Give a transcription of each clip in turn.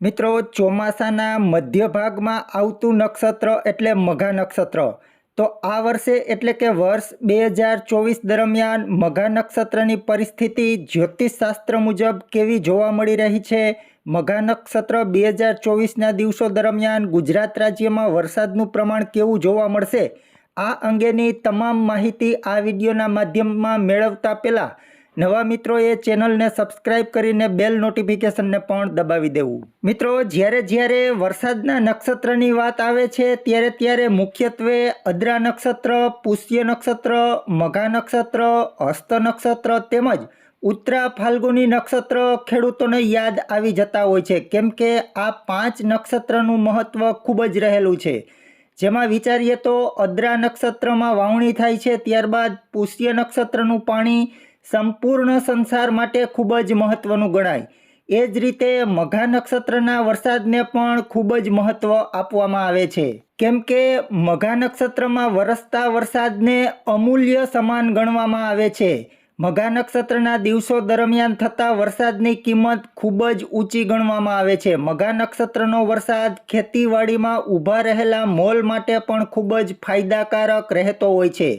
મિત્રો, ચોમાસાના મધ્ય ભાગમાં આવતું નક્ષત્ર એટલે મઘા નક્ષત્ર. તો આ વર્ષે એટલે કે વર્ષ બે હજાર ચોવીસ દરમિયાન મઘા નક્ષત્રની પરિસ્થિતિ જ્યોતિષશાસ્ત્ર મુજબ કેવી જોવા મળી રહી છે? મઘા નક્ષત્ર બે હજાર ચોવીસના દિવસો દરમિયાન ગુજરાત રાજ્યમાં વરસાદનું પ્રમાણ કેવું જોવા મળશે? આ અંગેની તમામ માહિતી આ વિડીયોના માધ્યમમાં મેળવતા પહેલાં નવા મિત્રોએ ચેનલને સબસ્ક્રાઇબ કરીને બેલ નોટિફિકેશનને પણ દબાવી દેવું. મિત્રો, જ્યારે જ્યારે વરસાદના નક્ષત્રની વાત આવે છે, ત્યારે ત્યારે મુખ્યત્વે અદ્રા નક્ષત્ર, પુષ્ય નક્ષત્ર, મઘા નક્ષત્ર હસ્ત નક્ષત્ર તેમજ ઉત્તરા ફાલ્ગુની નક્ષત્ર ખેડૂતોને યાદ આવી જતા હોય છે. કેમ કે આ પાંચ નક્ષત્રનું મહત્ત્વ ખૂબ જ રહેલું છે. જેમાં વિચારીએ તો અદ્રા નક્ષત્રમાં વાવણી થાય છે, ત્યારબાદ પુષ્ય નક્ષત્રનું પાણી સંપૂર્ણ સંસાર માટે ખૂબ જ મહત્વનું ગણાય. એ જ રીતે મઘા નક્ષત્રના વરસાદને પણ ખૂબ જ મહત્વ આપવામાં આવે છે. કેમ કે મઘા નક્ષત્રમાં વરસતા વરસાદને અમૂલ્ય સમાન ગણવામાં આવે છે. મઘા નક્ષત્રના દિવસો દરમિયાન થતા વરસાદની કિંમત ખૂબ જ ઊંચી ગણવામાં આવે છે. મઘા નક્ષત્રનો વરસાદ ખેતીવાડીમાં ઊભા રહેલા મોલ માટે પણ ખૂબ જ ફાયદાકારક રહેતો હોય છે.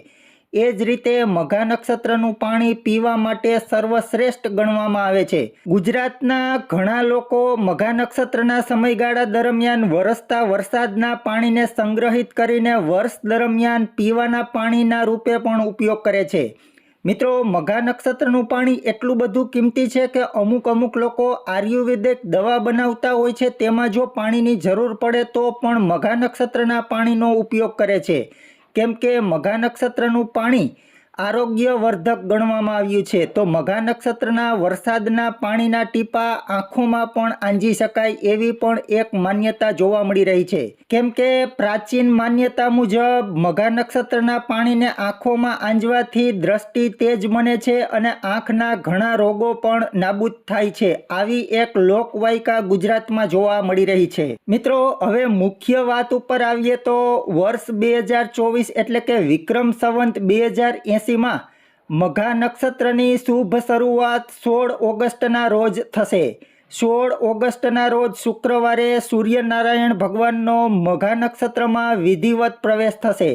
એ જ રીતે મઘા નક્ષત્રનું પાણી પીવા માટે સર્વશ્રેષ્ઠ ગણવામાં આવે છે. ગુજરાતના ઘણા લોકો મઘા નક્ષત્રના સમયગાળા દરમિયાન વરસતા વરસાદના પાણીને સંગ્રહિત કરીને વર્ષ દરમિયાન પીવાના પાણીના રૂપે પણ ઉપયોગ કરે છે. મિત્રો, મઘા નક્ષત્રનું પાણી એટલું બધું કિંમતી છે કે અમુક અમુક લોકો આયુર્વેદિક દવા બનાવતા હોય છે, તેમાં જો પાણીની જરૂર પડે તો પણ મઘા નક્ષત્રના પાણીનો ઉપયોગ કરે છે. કેમ કે મઘા નક્ષત્રનું પાણી આરોગ્યવર્ધક ગણવામાં આવ્યું છે. તો મઘા નક્ષત્રના વરસાદના પાણીના ટીપા આંખોમાં પણ આંજી શકાય એવી પણ એક માન્યતા જોવા મળી રહી છે. કેમ કે પ્રાચીન માન્યતા મુજબ મઘા નક્ષત્રના પાણીને આંખોમાં આંજવાથી દ્રષ્ટિ તેજ બને છે અને આંખના ઘણા રોગો પણ નાબૂદ થાય છે. આવી એક લોકવાયકા ગુજરાતમાં જોવા મળી રહી છે. મિત્રો, હવે મુખ્ય વાત ઉપર આવીએ તો વર્ષ બે હજાર ચોવીસ એટલે કે વિક્રમ સંવંત બે હજાર એંસીમાં મઘા નક્ષત્રની શુભ શરૂઆત સોળ ઓગસ્ટના રોજ થશે. સોળ ઓગસ્ટના રોજ શુક્રવારે સૂર્યનારાયણ ભગવાનનો મઘા નક્ષત્રમાં વિધિવત પ્રવેશ થશે.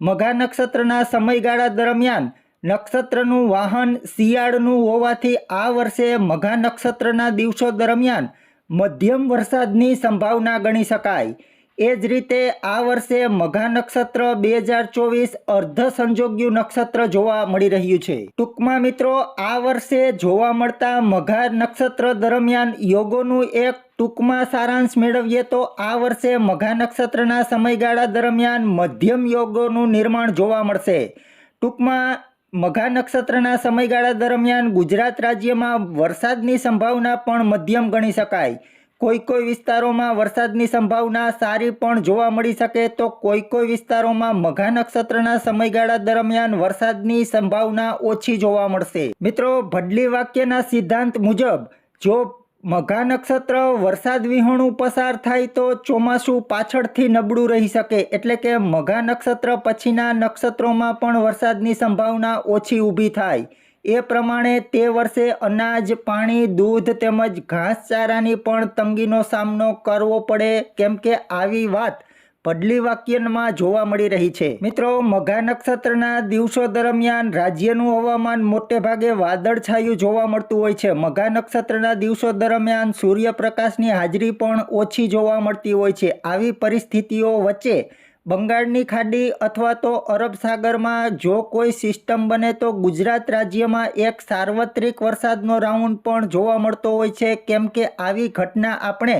મઘા નક્ષત્રના સમયગાળા દરમિયાન નક્ષત્રનું વાહન શિયાળનું હોવાથી આ વર્ષે મઘા નક્ષત્રના દિવસો દરમિયાન મધ્યમ વરસાદની સંભાવના ગણી શકાય. એ જ રીતે આ વર્ષે મઘા નક્ષત્ર બે હજાર ચોવીસ અર્ધ સંજોગ્યું નક્ષત્ર જોવા મળી રહ્યું છે. ટૂંકમાં મિત્રો, આ વર્ષે જોવા મળતા મઘા નક્ષત્ર દરમિયાન યોગોનું એક ટૂંકમાં સારાંશ મેળવીએ તો આ વર્ષે મઘા નક્ષત્રના સમયગાળા દરમિયાન મધ્યમ યોગોનું નિર્માણ જોવા મળશે. ટૂંકમાં, મઘા નક્ષત્રના સમયગાળા દરમિયાન ગુજરાત રાજ્યમાં વરસાદની સંભાવના પણ મધ્યમ ગણી શકાય. કોઈ કોઈ વિસ્તારોમાં વરસાદની સંભાવના સારી પણ જોવા મળી શકે તો કોઈ કોઈ વિસ્તારોમાં મઘા નક્ષત્રના સમયગાળા દરમિયાન વરસાદની સંભાવના ઓછી જોવા મળશે. મિત્રો, ભડલી વાક્યના સિદ્ધાંત મુજબ, જો મઘા નક્ષત્ર વરસાદ વિહોણું પસાર થાય તો ચોમાસું પાછળથી નબળું રહી શકે, એટલે કે મઘા નક્ષત્ર પછીના નક્ષત્રોમાં પણ વરસાદની સંભાવના ઓછી ઊભી થાય. એ પ્રમાણે તે વર્ષે અનાજ, પાણી, દૂધ તેમજ ઘાસચારાની પણ તંગીનો સામનો કરવો પડે કેમ કે આવી વાત પડલી વાક્યમાં જોવા મળી રહી છે. મિત્રો, મઘા નક્ષત્રના દિવસો દરમિયાન રાજ્યનું હવામાન મોટે ભાગે વાદળછાયું જોવા મળતું હોય છે. મઘા નક્ષત્રના દિવસો દરમિયાન સૂર્યપ્રકાશની હાજરી પણ ઓછી જોવા મળતી હોય છે. આવી પરિસ્થિતિઓ વચ્ચે બંગાળની ખાડી અથવા તો અરબ સાગરમાં જો કોઈ સિસ્ટમ બને તો ગુજરાત રાજ્યમાં એક સાર્વત્રિક વરસાદનો રાઉન્ડ પણ જોવા મળતો હોય છે. કેમ કે આવી ઘટના આપણે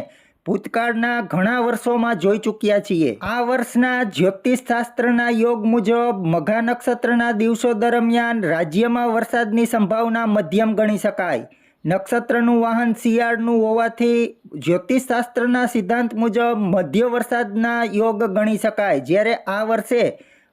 ભૂતકાળના ઘણા વર્ષોમાં જોઈ ચૂક્યા છીએ. આ વર્ષના જ્યોતિષશાસ્ત્રના યોગ મુજબ મઘા નક્ષત્રના દિવસો દરમિયાન રાજ્યમાં વરસાદની સંભાવના મધ્યમ ગણી શકાય. નક્ષત્રનું વાહન શિયાળનું હોવાથી જ્યોતિષશાસ્ત્રના સિદ્ધાંત મુજબ મધ્ય વરસાદના યોગ ગણી શકાય. જ્યારે આ વર્ષે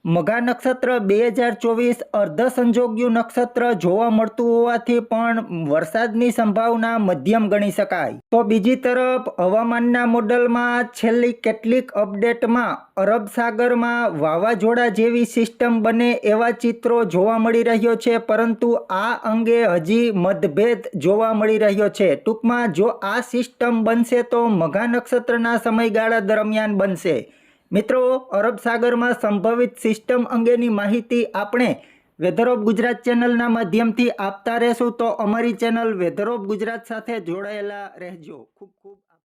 મઘા નક્ષત્ર બે હજાર ચોવીસ અર્ધ સંજોગ્યું નક્ષત્ર જોવા મળતું હોવાથી પણ વરસાદની સંભાવના મધ્યમ ગણી શકાય. તો બીજી તરફ, હવામાનના મોડલમાં છેલ્લી કેટલીક અપડેટમાં અરબ સાગરમાં વાવાઝોડા જેવી સિસ્ટમ બને એવા ચિત્રો જોવા મળી રહ્યો છે, પરંતુ આ અંગે હજી મતભેદ જોવા મળી રહ્યો છે. ટૂંકમાં, જો આ સિસ્ટમ બનશે તો મઘા નક્ષત્રના સમયગાળા દરમિયાન બનશે. મિત્રો, અરબ સાગરમાં સંભવિત સિસ્ટમ અંગેની માહિતી આપણે વેધર ઓફ ગુજરાત ચેનલના માધ્યમથી આપતા રહેશું. તો અમારી ચેનલ વેધર ઓફ ગુજરાત સાથે જોડાયેલા રહેજો. ખૂબ ખૂબ